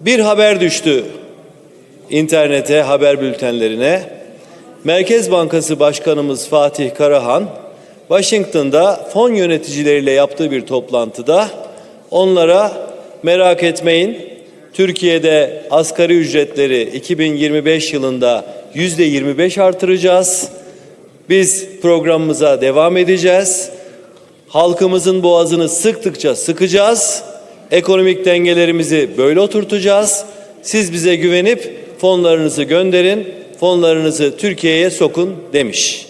Bir haber düştü internete, haber bültenlerine. Merkez Bankası Başkanımız Fatih Karahan, Washington'da fon yöneticileriyle yaptığı bir toplantıda onlara merak etmeyin, Türkiye'de asgari ücretleri 2025 yılında yüzde 25 artıracağız. Biz programımıza devam edeceğiz. Halkımızın boğazını sıktıkça sıkacağız. Ekonomik dengelerimizi böyle oturtacağız. Siz bize güvenip fonlarınızı gönderin, fonlarınızı Türkiye'ye sokun demiş.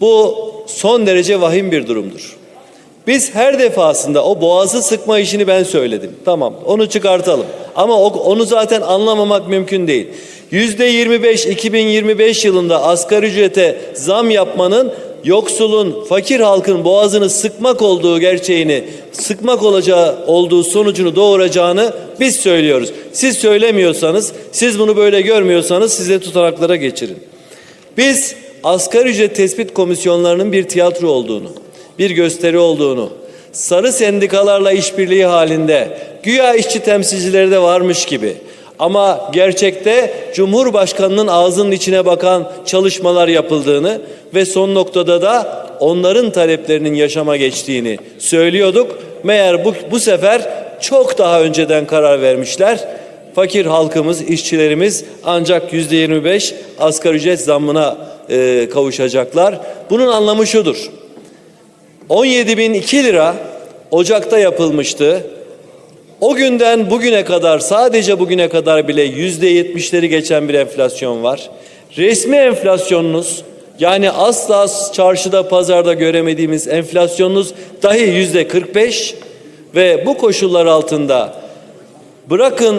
Bu son derece vahim bir durumdur. Biz her defasında o boğazı sıkma işini ben söyledim. Tamam onu çıkartalım. Ama onu zaten anlamamak mümkün değil. Yüzde 25 2025 yılında asgari ücrete zam yapmanın yoksulun, fakir halkın boğazını sıkmak olduğu gerçeğini, sıkmak olacağı olduğu sonucunu doğuracağını biz söylüyoruz. Siz söylemiyorsanız, siz bunu böyle görmüyorsanız size tutanaklara geçirin. Biz asgari ücret tespit komisyonlarının bir tiyatro olduğunu, bir gösteri olduğunu, sarı sendikalarla işbirliği halinde güya işçi temsilcileri de varmış gibi ama gerçekte Cumhurbaşkanının ağzının içine bakan çalışmalar yapıldığını ve son noktada da onların taleplerinin yaşama geçtiğini söylüyorduk. Meğer bu, bu sefer çok daha önceden karar vermişler. Fakir halkımız, işçilerimiz ancak yüzde 25 asgari ücret zammına e, kavuşacaklar. Bunun anlamı şudur. 17.002 lira Ocak'ta yapılmıştı. O günden bugüne kadar sadece bugüne kadar bile yüzde yetmişleri geçen bir enflasyon var. Resmi enflasyonunuz yani asla çarşıda pazarda göremediğimiz enflasyonunuz dahi yüzde 45 ve bu koşullar altında bırakın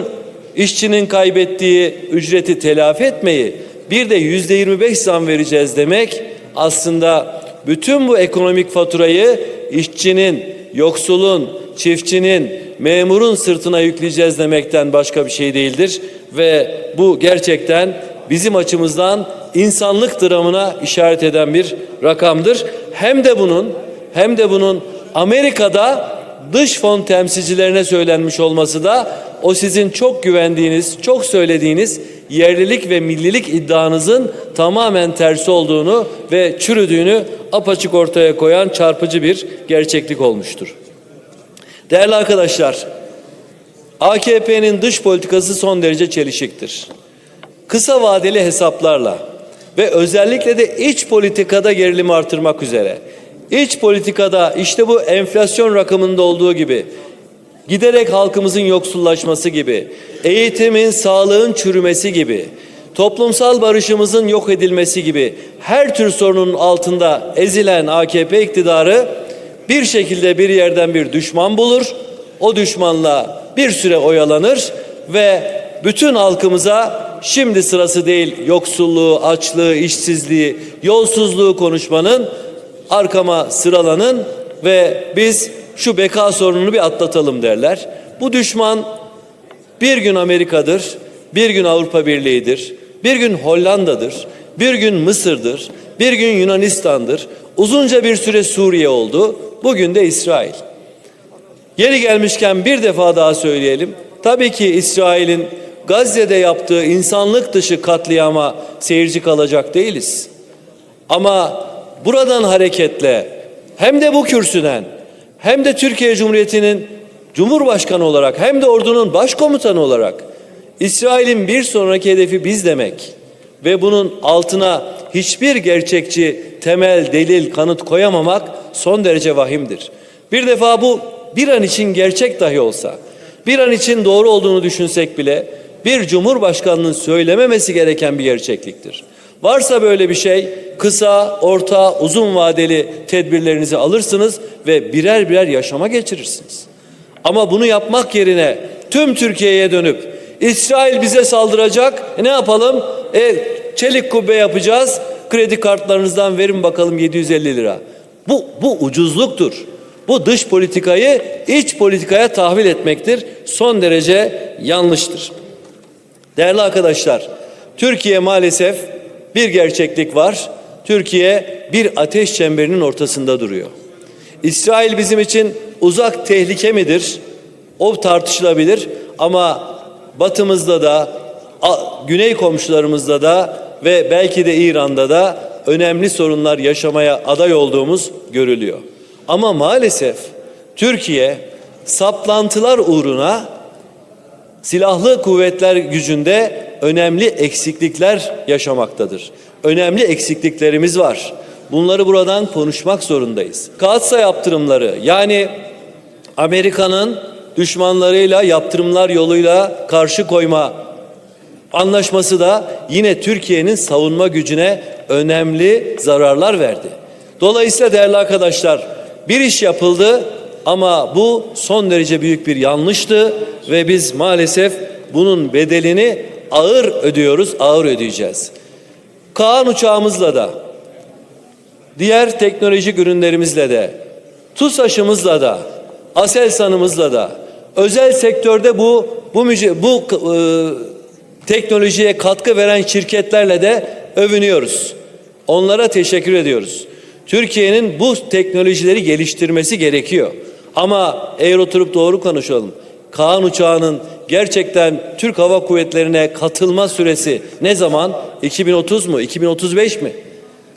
işçinin kaybettiği ücreti telafi etmeyi bir de yüzde 25 zam vereceğiz demek aslında bütün bu ekonomik faturayı işçinin, yoksulun, çiftçinin, memurun sırtına yükleyeceğiz demekten başka bir şey değildir ve bu gerçekten bizim açımızdan insanlık dramına işaret eden bir rakamdır. Hem de bunun hem de bunun Amerika'da dış fon temsilcilerine söylenmiş olması da o sizin çok güvendiğiniz, çok söylediğiniz yerlilik ve millilik iddianızın tamamen tersi olduğunu ve çürüdüğünü apaçık ortaya koyan çarpıcı bir gerçeklik olmuştur. Değerli arkadaşlar, AKP'nin dış politikası son derece çelişiktir. Kısa vadeli hesaplarla ve özellikle de iç politikada gerilimi artırmak üzere. İç politikada işte bu enflasyon rakamında olduğu gibi giderek halkımızın yoksullaşması gibi, eğitimin, sağlığın çürümesi gibi, toplumsal barışımızın yok edilmesi gibi her tür sorunun altında ezilen AKP iktidarı bir şekilde bir yerden bir düşman bulur. O düşmanla bir süre oyalanır ve bütün halkımıza şimdi sırası değil yoksulluğu, açlığı, işsizliği, yolsuzluğu konuşmanın arkama sıralanın ve biz şu beka sorununu bir atlatalım derler. Bu düşman bir gün Amerika'dır, bir gün Avrupa Birliği'dir, bir gün Hollanda'dır, bir gün Mısır'dır, bir gün Yunanistan'dır. Uzunca bir süre Suriye oldu, bugün de İsrail. Yeri gelmişken bir defa daha söyleyelim. Tabii ki İsrail'in Gazze'de yaptığı insanlık dışı katliama seyirci kalacak değiliz. Ama buradan hareketle hem de bu kürsüden hem de Türkiye Cumhuriyeti'nin Cumhurbaşkanı olarak hem de ordunun başkomutanı olarak İsrail'in bir sonraki hedefi biz demek ve bunun altına hiçbir gerçekçi temel delil kanıt koyamamak son derece vahimdir. Bir defa bu bir an için gerçek dahi olsa, bir an için doğru olduğunu düşünsek bile bir cumhurbaşkanının söylememesi gereken bir gerçekliktir. Varsa böyle bir şey kısa, orta, uzun vadeli tedbirlerinizi alırsınız ve birer birer yaşama geçirirsiniz. Ama bunu yapmak yerine tüm Türkiye'ye dönüp İsrail bize saldıracak e ne yapalım? E, çelik kubbe yapacağız kredi kartlarınızdan verin bakalım 750 lira. Bu, bu ucuzluktur. Bu dış politikayı iç politikaya tahvil etmektir. Son derece yanlıştır. Değerli arkadaşlar, Türkiye maalesef bir gerçeklik var. Türkiye bir ateş çemberinin ortasında duruyor. İsrail bizim için uzak tehlike midir? O tartışılabilir ama batımızda da, güney komşularımızda da ve belki de İran'da da önemli sorunlar yaşamaya aday olduğumuz görülüyor. Ama maalesef Türkiye saplantılar uğruna silahlı kuvvetler gücünde önemli eksiklikler yaşamaktadır. Önemli eksikliklerimiz var. Bunları buradan konuşmak zorundayız. Katsa yaptırımları yani Amerika'nın düşmanlarıyla yaptırımlar yoluyla karşı koyma anlaşması da yine Türkiye'nin savunma gücüne önemli zararlar verdi. Dolayısıyla değerli arkadaşlar bir iş yapıldı ama bu son derece büyük bir yanlıştı ve biz maalesef bunun bedelini ağır ödüyoruz, ağır ödeyeceğiz. Kaan uçağımızla da diğer teknolojik ürünlerimizle de, TUSAŞ'ımızla da, ASELSAN'ımızla da, özel sektörde bu bu bu e, teknolojiye katkı veren şirketlerle de övünüyoruz. Onlara teşekkür ediyoruz. Türkiye'nin bu teknolojileri geliştirmesi gerekiyor. Ama eğer oturup doğru konuşalım. Kaan uçağının gerçekten Türk Hava Kuvvetleri'ne katılma süresi ne zaman? 2030 mu? 2035 mi?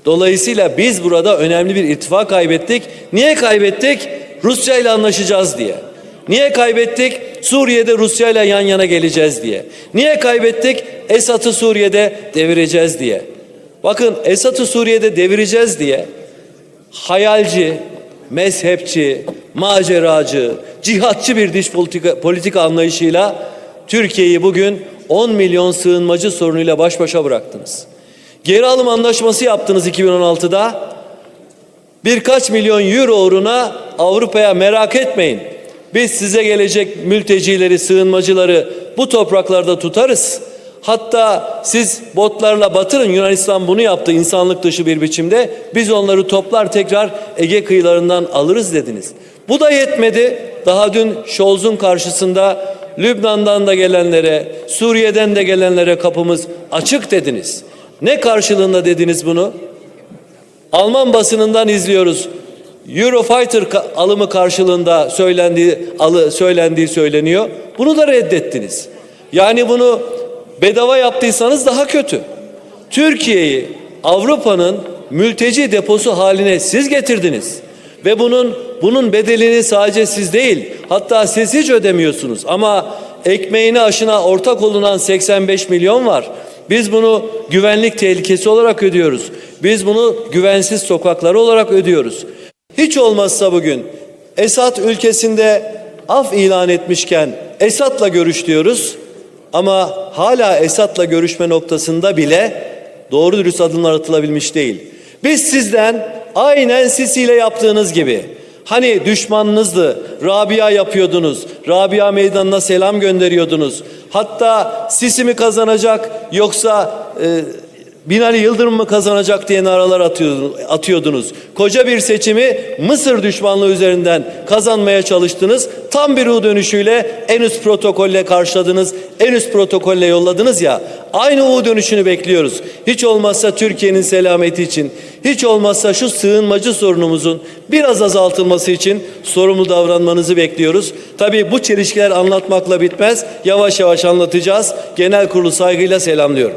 Dolayısıyla biz burada önemli bir ittifak kaybettik. Niye kaybettik? Rusya ile anlaşacağız diye. Niye kaybettik? Suriye'de Rusya ile yan yana geleceğiz diye. Niye kaybettik? Esad'ı Suriye'de devireceğiz diye. Bakın Esad'ı Suriye'de devireceğiz diye hayalci, mezhepçi, maceracı, cihatçı bir dış politika, politika anlayışıyla Türkiye'yi bugün 10 milyon sığınmacı sorunuyla baş başa bıraktınız. Geri alım anlaşması yaptınız 2016'da. Birkaç milyon euro uğruna Avrupa'ya merak etmeyin. Biz size gelecek mültecileri, sığınmacıları bu topraklarda tutarız. Hatta siz botlarla batırın Yunanistan bunu yaptı insanlık dışı bir biçimde. Biz onları toplar tekrar Ege kıyılarından alırız dediniz. Bu da yetmedi. Daha dün Scholz'un karşısında Lübnan'dan da gelenlere, Suriye'den de gelenlere kapımız açık dediniz. Ne karşılığında dediniz bunu? Alman basınından izliyoruz. Eurofighter alımı karşılığında söylendiği alı söylendiği söyleniyor. Bunu da reddettiniz. Yani bunu bedava yaptıysanız daha kötü. Türkiye'yi Avrupa'nın mülteci deposu haline siz getirdiniz. Ve bunun bunun bedelini sadece siz değil, hatta siz hiç ödemiyorsunuz. Ama ekmeğine aşına ortak olunan 85 milyon var. Biz bunu güvenlik tehlikesi olarak ödüyoruz. Biz bunu güvensiz sokakları olarak ödüyoruz. Hiç olmazsa bugün Esad ülkesinde af ilan etmişken Esad'la görüş diyoruz. Ama hala Esad'la görüşme noktasında bile doğru dürüst adımlar atılabilmiş değil. Biz sizden aynen Sisi yaptığınız gibi Hani düşmanınızdı, Rabia yapıyordunuz, Rabia meydanına selam gönderiyordunuz. Hatta Sisi mi kazanacak yoksa e, Binali Yıldırım mı kazanacak diye naralar atıyordunuz. Koca bir seçimi Mısır düşmanlığı üzerinden kazanmaya çalıştınız. Tam bir U dönüşüyle en üst protokolle karşıladınız, en üst protokolle yolladınız ya. Aynı U dönüşünü bekliyoruz. Hiç olmazsa Türkiye'nin selameti için, hiç olmazsa şu sığınmacı sorunumuzun biraz azaltılması için sorumlu davranmanızı bekliyoruz. Tabii bu çelişkiler anlatmakla bitmez. Yavaş yavaş anlatacağız. Genel kurulu saygıyla selamlıyorum.